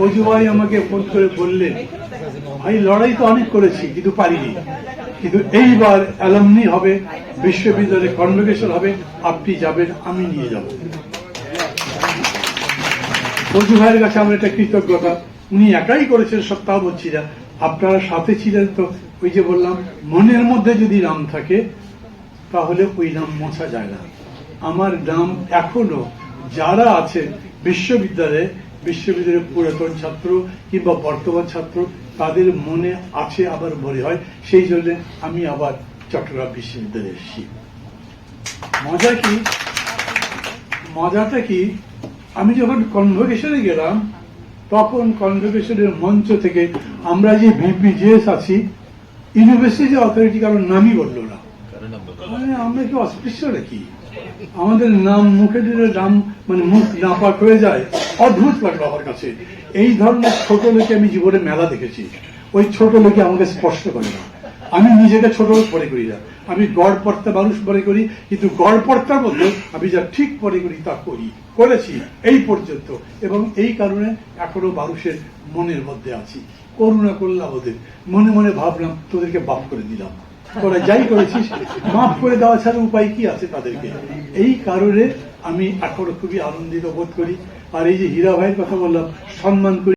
ফজু ভাই আমাকে ফোন করে বললেন ভাই লড়াই তো অনেক করেছি, কিন্তু পারিনি। কিন্তু এইবার অ্যালামনি হবে বিশ্ববিদ্যালয়ে কনভোকেশন হবে, আপনি যাবেন, আমি নিয়ে যাব। ফজু ভাইয়ের কাছে আমার একটা কৃতজ্ঞতা। উনি একাই করেছেন সপ্তাহ বলছি না। আপনারা সাথে ছিলেন তো, ওই যে বললাম, মনের মধ্যে যদি নাম থাকে, তাহলে ওই নাম মোছা যায় না। আমার নাম এখনও যারা আছেন বিশ্ববিদ্যালয়ে বিশ্ববিদ্যালয়ের পুরাতন ছাত্র কিংবা বর্তমান ছাত্র, তাদের মনে আছে আবার মনে হয়। সেই জন্য আমি আবার চট্টগ্রাম বিশ্ববিদ্যালয়ে এসেছি। মজা কি? মজাটা কি? আমি যখন কনভোকেশনে গেলাম, তখন কনভোকেশনের মঞ্চ থেকে আমরা যে ভিপিজিএস আছি ইউনিভার্সিটি অথরিটি কারোর নামই বলল না। মানে আমরা কি অস্পৃশ্য নাকি? আমাদের নাম মুখে দিলে নাম মানে মুখ নাপাক হয়ে যায়। অদ্ভুত লাগল আমার কাছে। এই ধরনের ছোট লোকে আমি জীবনে মেলা দেখেছি। ওই ছোট লোকে আমাকে স্পষ্ট করে না। আমি নিজেকে ছোট লোক মনে করি না। আমি গড় পর্তা মানুষ মনে করি, কিন্তু গড় পর্তার মধ্যে আমি যা ঠিক মনে করি তা করি, করেছি, এই পর্যন্ত। এবং এই কারণে এখনও মানুষের মনের মধ্যে আছি। করুণা করলাম ওদের। মনে মনে ভাবলাম, তোদেরকে বাপ করে দিলাম। তোরা যাই করেছিস, মাফ করে দেওয়া ছাড়া উপায় কি আছে তাদেরকে? এই কারণে আমি এখনও খুবই আনন্দিত বোধ করি। আর এই যে হীরা ভাইয়ের কথা বললাম সম্মান করি।